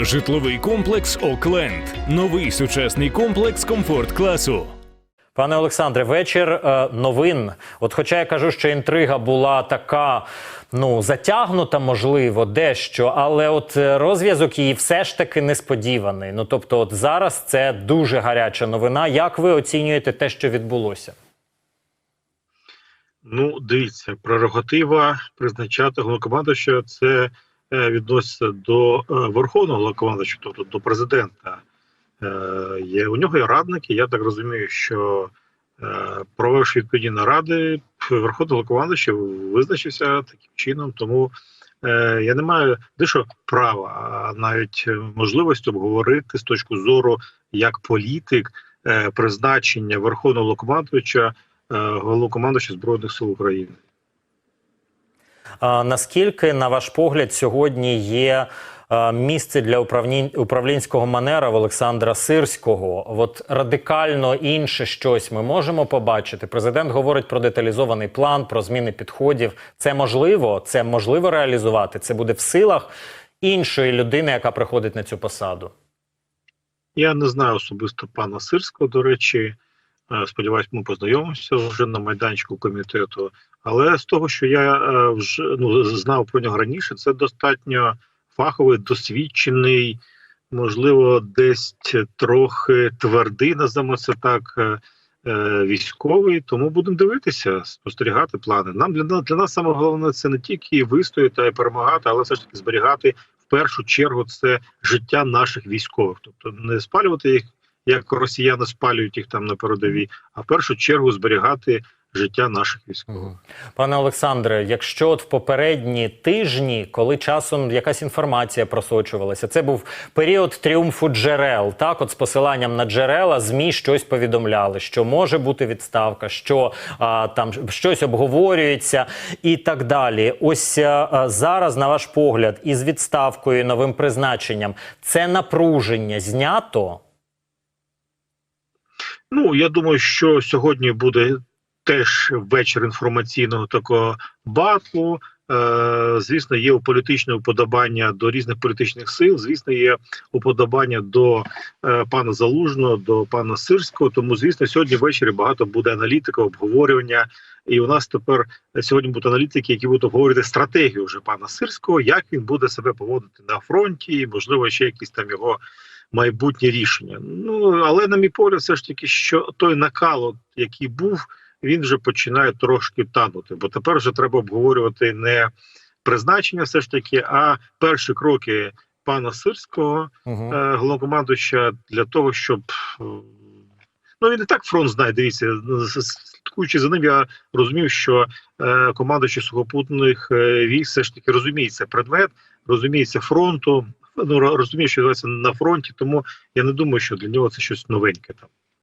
Житловий комплекс Окленд. Новий сучасний комплекс комфорт класу. Пане Олександре, вечір е, новин. От, хоча я кажу, що інтрига була така, ну затягнута, можливо, дещо, але от е, розв'язок її все ж таки несподіваний. Ну тобто, от зараз це дуже гаряча новина. Як ви оцінюєте те, що відбулося? Ну, дивіться, прерогатива призначати головнокомандуюча це відноситься до е, верховного головнокомандуюча, тобто до президента. Е, є, у нього є радники. Я так розумію, що е, провівши відповідні наради, верховний головнокомандуючий визначився таким чином. Тому е, я не маю дещо права, а навіть е, можливості обговорити з точки зору як політик е, призначення верховного головнокомандуюча е, головнокомандуюча збройних сил України. Наскільки, на ваш погляд, сьогодні є місце для управлінь, управлінського манера в Олександра Сирського? От радикально інше щось ми можемо побачити. Президент говорить про деталізований план, про зміни підходів. Це можливо, це можливо реалізувати. Це буде в силах іншої людини, яка приходить на цю посаду. Я не знаю особисто пана Сирського, до речі. Е, Сподіваюсь, ми познайомимося вже на майданчику комітету. Але з того, що я е, вже ну, знав про нього раніше, це достатньо фаховий, досвідчений, можливо, десь трохи твердий, називаємо це так, е, військовий. Тому будемо дивитися, спостерігати плани. Нам для, нас- для нас саме головне це не тільки вистояти й перемагати, але все ж таки зберігати в першу чергу це життя наших військових, тобто не спалювати їх, як росіяни спалюють їх там на передовій, а в першу чергу зберігати життя наших військових. Пане Олександре, якщо от в попередні тижні, коли часом якась інформація просочувалася, це був період тріумфу джерел. Так, от з посиланням на джерела змі щось повідомляли, що може бути відставка, що а, там щось обговорюється і так далі. Ось а, зараз, на ваш погляд, із відставкою, новим призначенням, це напруження знято. Ну я думаю, що сьогодні буде теж вечір інформаційного такого батлу. Е, звісно, є політичне уподобання до різних політичних сил. Звісно, є уподобання до е, пана Залужного, до пана Сирського. Тому, звісно, сьогодні ввечері багато буде аналітика, обговорювання. І у нас тепер сьогодні будуть аналітики, які будуть обговорювати стратегію вже пана Сирського, як він буде себе поводити на фронті, можливо ще якісь там його майбутні рішення. Ну але на мій погляд, все ж таки, що той накал, який був, він вже починає трошки танути. Бо тепер вже треба обговорювати не призначення, все ж таки, а перші кроки пана Сирського, Угу. головнокомандуюча, для того, щоб е, ну він і так фронт знає. Дивіться, слідкуючи за ним, я розумів, що е, командуючий сухопутних е, військ все ж таки розуміється предмет, розуміється фронту. Ну розумію, що відбувається на фронті, тому я не думаю, що для нього це щось новеньке там.